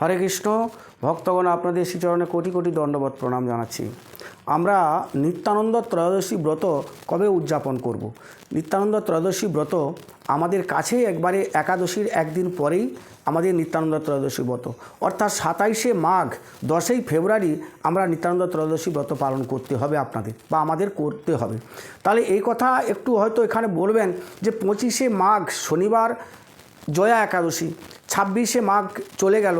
হরে কৃষ্ণ, ভক্তগণ, আপনাদের শ্রীচরণে কোটি কোটি দণ্ডবত প্রণাম জানাচ্ছি। আমরা নিত্যানন্দ ত্রয়োদশী ব্রত কবে উদযাপন করব। নিত্যানন্দ ত্রয়োদশী ব্রত আমাদের কাছেই একবারে একাদশীর একদিন পরেই আমাদের নিত্যানন্দ ত্রয়োদশী ব্রত। অর্থাৎ সাতাইশে মাঘ, দশই ফেব্রুয়ারি আমরা নিত্যানন্দ ত্রয়োদশী ব্রত পালন করতে হবে আপনাদের বা আমাদের করতে হবে। তাহলে এই কথা একটু হয়তো এখানে বলবেন যে পঁচিশে মাঘ শনিবার জয়া একাদশী, ছাব্বিশে মাঘ চলে গেল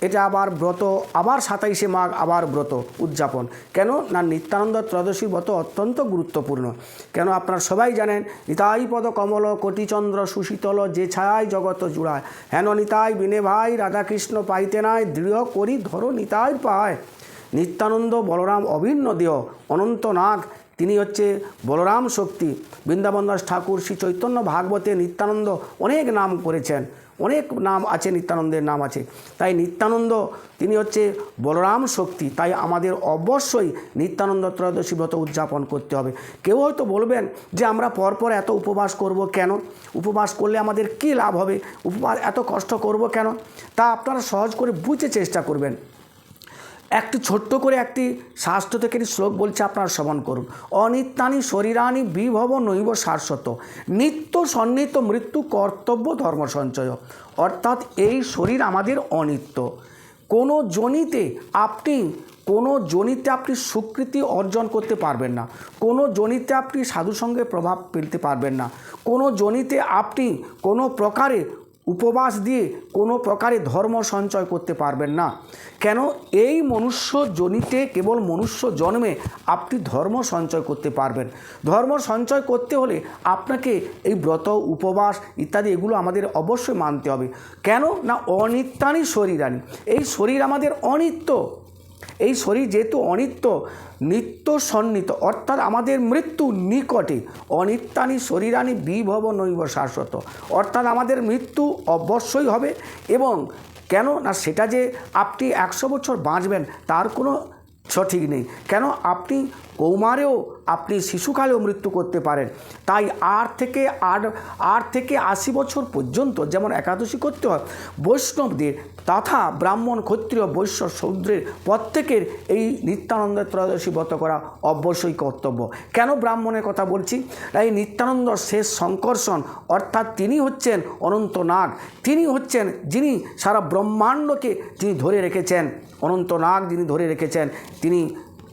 এটা আবার ব্রত, আবার সাতাইশে মাঘ, আবার ব্রত উদযাপন। কেন? না, নিত্যানন্দ ত্রয়োদশী ব্রত অত্যন্ত গুরুত্বপূর্ণ। কেন? আপনারা সবাই জানেন, নিতাই পদ কমল কোটিচন্দ্র সুশীতল, যে ছায় জগত জুড়ায়। হেন নিতাই বিনে ভাই, রাধাকৃষ্ণ পাইতে নাই, দৃঢ় করি ধরো নিতাই পায়। নিত্যানন্দ বলরাম অভিন্ন দেহ, অনন্ত নাগ তিনি হচ্ছে বলরাম শক্তি, বৃন্দাবন দাস ঠাকুর, শ্রী চৈতন্য ভাগবতে নিত্যানন্দ অনেক নাম করেছেন, অনেক নাম আছে, নিত্যানন্দের নাম আছে। তাই নিত্যানন্দ, তিনি হচ্ছে বলরাম শক্তি, তাই আমাদের অবশ্যই নিত্যানন্দ ত্রয়োদশী ব্রত উদযাপন করতে হবে। কেউ হয়তো বলবেন যে আমরা পরপর এত উপবাস করব কেন? উপবাস করলে আমাদের কী লাভ হবে? উপবাস এত কষ্ট করব কেন? তা আপনারা সহজ করে বুঝে চেষ্টা করবেন। একটি ছোট্ট করে একটি শাস্ত্র থেকে শ্লোক বলছে, আপনারা শ্রবণ করুন। অনিত্যানি শরীরানি বিভব নৈব শাশ্বত, নিত্য সন্নিহিত মৃত্যু কর্তব্য ধর্ম সঞ্চয়। অর্থাৎ এই শরীর আমাদের অনিত্য। কোনো জনিতে আপনি, কোনো জনিতে আপনি স্বীকৃতি অর্জন করতে পারবেন না। কোনো জনিতে আপনি সাধুসঙ্গে প্রভাব ফেলতে পারবেন না। কোনো জনিতে আপনি কোনো প্রকারে উপবাস দিয়ে কোনো প্রকারে ধর্ম সঞ্চয় করতে পারবেন না। কেন? এই মনুষ্য জনিতে কেবল মনুষ্য জন্মে আপনি ধর্ম সঞ্চয় করতে পারবেন। ধর্ম সঞ্চয় করতে হলে আপনাকে এই ব্রত, উপবাস ইত্যাদি এগুলো আমাদের অবশ্যই মানতে হবে। কেন? না, অনিত্যানি শরীরানি এই শরীর আমাদের অনিত্য। এই শরীর যেহেতু অনিত্য নিত্য সন্নিত অর্থাৎ আমাদের মৃত্যু নিকটে, অনিত্যানি শরীরানি বিভব নৈব শাশ্বত, অর্থাৎ আমাদের মৃত্যু অবশ্যই হবে এবং কেন না সেটা যে আপনি একশো বছর বাঁচবেন তার কোনো সঠিক নেই। কেন আপনি কৌমারেও আপনি শিশুকালেও মৃত্যু করতে পারেন। তাই আট থেকে আট আট থেকে আশি বছর পর্যন্ত যেমন একাদশী করতে হয়, বৈষ্ণবদের তথা ব্রাহ্মণ ক্ষত্রিয়, বৈশ্য শূদ্রের প্রত্যেকের এই নিত্যানন্দ ত্রয়োদশী ব্রত করা অবশ্যই কর্তব্য। কেন ব্রাহ্মণের কথা বলছি? এই নিত্যানন্দ শেষ সংকর্ষণ অর্থাৎ তিনি হচ্ছেন অনন্ত নাগ তিনি হচ্ছেন যিনি সারা ব্রহ্মাণ্ডকে তিনি ধরে রেখেছেন অনন্ত নাগ যিনি ধরে রেখেছেন, তিনি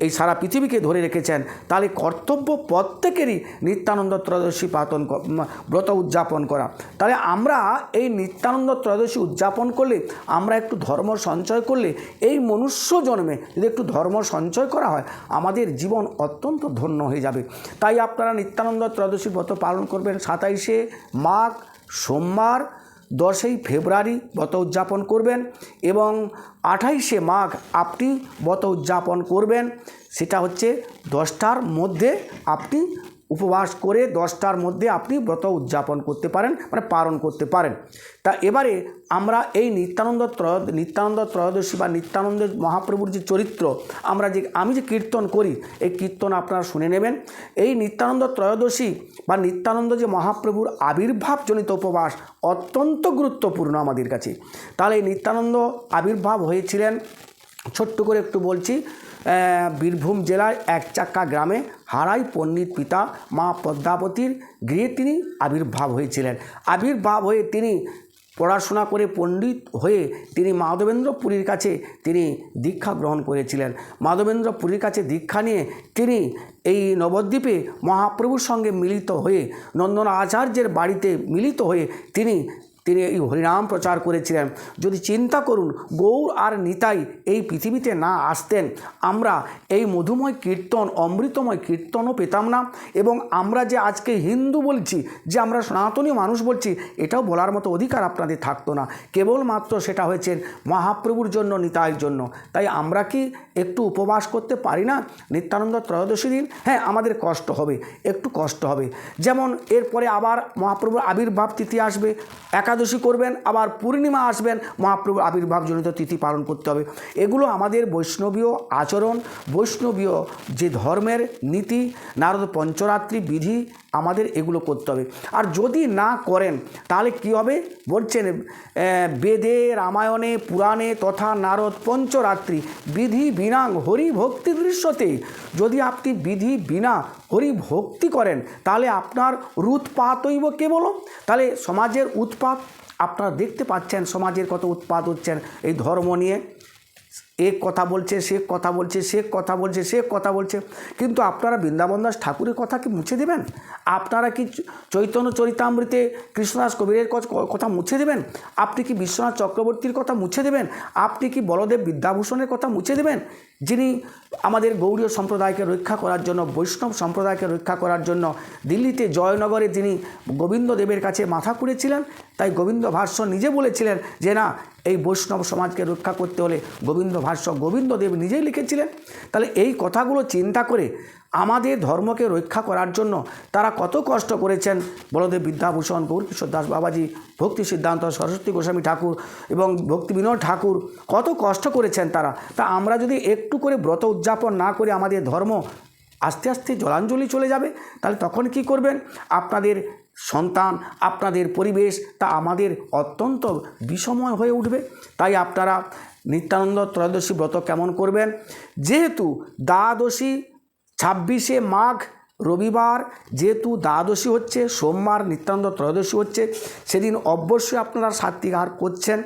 এই সারা পৃথিবীকে ধরে রেখেছেন। তাহলে কর্তব্য প্রত্যেকেরই নিত্যানন্দ ত্রয়োদশী পাতন ব্রত উদযাপন করা। তাহলে আমরা এই নিত্যানন্দ ত্রয়োদশী উদযাপন করলে, আমরা একটু ধর্ম সঞ্চয় করলে, এই মনুষ্য জন্মে যদি একটু ধর্ম সঞ্চয় করা হয়, আমাদের জীবন অত্যন্ত ধন্য হয়ে যাবে। তাই আপনারা নিত্যানন্দ ত্রয়োদশী ব্রত পালন করবেন সাতাইশে মাঘ, সোমবার দশই ফেব্রুয়ারি ব্রত উদযাপন করবেন এবং আঠাইশে মাঘ আপনি ব্রত উদযাপন করবেন। সেটা হচ্ছে দশটার মধ্যে আপনি উপবাস করে দশটার মধ্যে আপনি ব্রত উদযাপন করতে পারেন মানে পালন করতে পারেন। তা এবারে আমরা এই নিত্যানন্দ ত্রয়, নিত্যানন্দ ত্রয়োদশী বা নিত্যানন্দ মহাপ্রভুর যে চরিত্র, আমরা যে, আমি যে কীর্তন করি, এই কীর্তন আপনারা শুনে নেবেন। এই নিত্যানন্দ ত্রয়োদশী বা নিত্যানন্দ যে মহাপ্রভুর আবির্ভাবজনিত উপবাস অত্যন্ত গুরুত্বপূর্ণ আমাদের কাছে। তাহলে এই নিত্যানন্দ আবির্ভাব হয়েছিলেন ছোট্ট করে একটু বলছি বীরভূম জেলার একচাক্কা গ্রামে হারাই পণ্ডিত পিতা মা পদ্মাবতীর গৃহে তিনি আবির্ভাব হয়েছিলেন। আবির্ভাব হয়ে তিনি পড়াশোনা করে পণ্ডিত হয়ে তিনি মাধবেন্দ্র পুরীর কাছে তিনি দীক্ষা গ্রহণ করেছিলেন। মাধবেন্দ্র পুরীর কাছে দীক্ষা নিয়ে তিনি এই নবদ্বীপে মহাপ্রভুর সঙ্গে মিলিত হয়ে নন্দন আচার্যের বাড়িতে মিলিত হয়ে তিনি তিনি এই হরিনাম প্রচার করেছিলেন। যদি চিন্তা করুন, গৌর আর নিতাই এই পৃথিবীতে না আসতেন, আমরা এই মধুময় কীর্তন, অমৃতময় কীর্তনও পেতাম না। এবং আমরা যে আজকে হিন্দু বলছি, যে আমরা সনাতনী মানুষ বলছি, এটাও বলার মতো অধিকার আপনাদের থাকতো না। কেবলমাত্র সেটা হয়েছে মহাপ্রভুর জন্য নিতাইয়ের জন্য। তাই আমরা কি একটু উপবাস করতে পারি না? নিত্যানন্দ ত্রয়োদশী দিন? হ্যাঁ আমাদের কষ্ট হবে, একটু কষ্ট হবে। যেমন এরপরে আবার মহাপ্রভুর আবির্ভাব তিথি আসবে, একাদশী করবেন, আবার পূর্ণিমা আসবেন, মহাপ্রভুর আবির্ভাবজনিত তিথি পালন করতে হবে। এগুলো আমাদের বৈষ্ণবীয় আচরণ, বৈষ্ণবীয় যে ধর্মের নীতি, নারদ পঞ্চরাত্রি বিধি আমাদের এগুলো করতে হবে। আর যদি না করেন, তাহলে কি হবে? বলছেন বেদে, রামায়ণে, পুরাণে তথা নারদ পঞ্চরাত্রি, বিধি বিনা হরি ভক্তি দৃশ্যতে। যদি আপনি বিধি বিনা হরি ভক্তি করেন, তাহলে আপনার উৎপাত হইব কেবল তাহলে সমাজের উৎপাত, আপনারা দেখতে পাচ্ছেন, সমাজের কত উৎপাত হচ্ছেন এই ধর্ম নিয়ে। এক কথা বলছে, সে কথা বলছে, সে কথা বলছে, সে কথা বলছে। কিন্তু আপনারা বৃন্দাবন দাস ঠাকুরের কথা কি মুছে দেবেন? আপনারা কি চৈতন্য চরিতামৃতে কৃষ্ণদাস কবিরের কথা মুছে দেবেন? আপনি কি বিশ্বনাথ চক্রবর্তীর কথা মুছে দেবেন? আপনি কি বলদেব বিদ্যাভূষণের কথা মুছে দেবেন? যিনি আমাদের গৌড়ীয় সম্প্রদায়কে রক্ষা করার জন্য, বৈষ্ণব সম্প্রদায়কে রক্ষা করার জন্য দিল্লিতে জয়নগরে তিনি গোবিন্দ দেবের কাছে মাথা কুড়েছিলেন, তাই গোবিন্দ ভাষ্য নিজে বলেছিলেন যে না, এই বৈষ্ণব সমাজকে রক্ষা করতে হলে গোবিন্দ ভাষ্য গোবিন্দদেব নিজেই লিখেছিলেন। তাহলে এই কথাগুলো চিন্তা করে আমাদের ধর্মকে রক্ষা করার জন্য তারা কত কষ্ট করেছেন? বলদেব বিদ্যাভূষণ, গৌরকিশোর দাস বাবাজি, ভক্তি সিদ্ধান্ত, সরস্বতী গোস্বামী ঠাকুর এবং ভক্তি বিনোদ ঠাকুর কত কষ্ট করেছেন তারা? তা আমরা যদি একটু করে ব্রত উদযাপন না করে আমাদের ধর্ম আস্তে আস্তে জলাঞ্জলি চলে যাবে, তাহলে তখন কি করবেন? আপনাদের সন্তান, আপনাদের পরিবেশ তা আমাদের অত্যন্ত বিষময় হয়ে উঠবে। তাই আপনারা নিত্যানন্দ ত্রয়োদশী ব্রত কেমন করবেন? যেহেতু দ্বাদশী ছাব্বিশে মাঘ রবিবার, যেহেতু দ্বাদশী হচ্ছে, সোমবার নিত্যানন্দ ত্রয়োদশী হচ্ছে, সেদিন অবশ্যই আপনারা সাত্বিক আহার করছেন,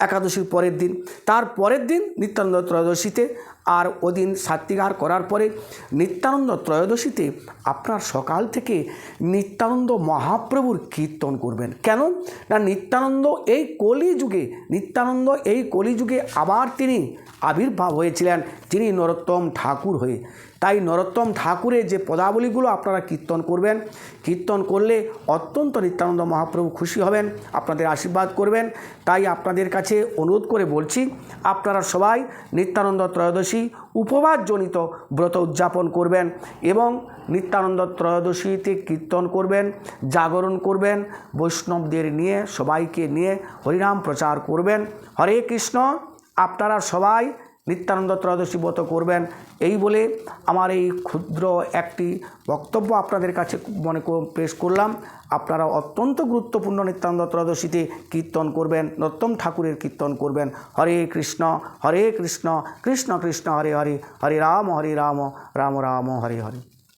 একাদশীর পরের দিন। তার পরের দিন নিত্যানন্দ ত্রয়োদশীতে আর ওদিন সাত্বিকার করার পরে নিত্যানন্দ ত্রয়োদশীতে আপনার সকাল থেকে নিত্যানন্দ মহাপ্রভুর কীর্তন করবেন। কেন? না, নিত্যানন্দ এই কলিযুগে, নিত্যানন্দ এই কলিযুগে আবার তিনি আবির্ভাব হয়েছিলেন তিনি নরোত্তম ঠাকুর হয়ে। তাই নরোত্তম ঠাকুরের যে পদাবলীগুলো আপনারা কীর্তন করবেন, কীর্তন করলে অত্যন্ত নিত্যানন্দ মহাপ্রভু খুশি হবেন, আপনাদের আশীর্বাদ করবেন। তাই আপনাদের কাছে অনুরোধ করে বলছি, আপনারা সবাই নিত্যানন্দ ত্রয়োদশী উপবাসজনিত ব্রত উদযাপন করবেন এবং নিত্যানন্দ ত্রয়োদশীতে কীর্তন করবেন, জাগরণ করবেন, বৈষ্ণবদের নিয়ে, সবাইকে নিয়ে হরিনাম প্রচার করবেন। হরে কৃষ্ণ, আপনারা সবাই নিত্যানন্দ ত্রয়োদশী ব্রত করবেন। এই বলে আমার এই ক্ষুদ্র একটি বক্তব্য আপনাদের কাছে মনে পেশ করলাম। আপনারা অত্যন্ত গুরুত্বপূর্ণ নিত্যানন্দ ত্রয়োদশীতে কীর্তন করবেন নত্তম ঠাকুরের কীর্তন করবেন। হরে কৃষ্ণ হরে কৃষ্ণ কৃষ্ণ কৃষ্ণ, হরে হরে হরে রাম হরে রাম রাম রাম, হরে হরে।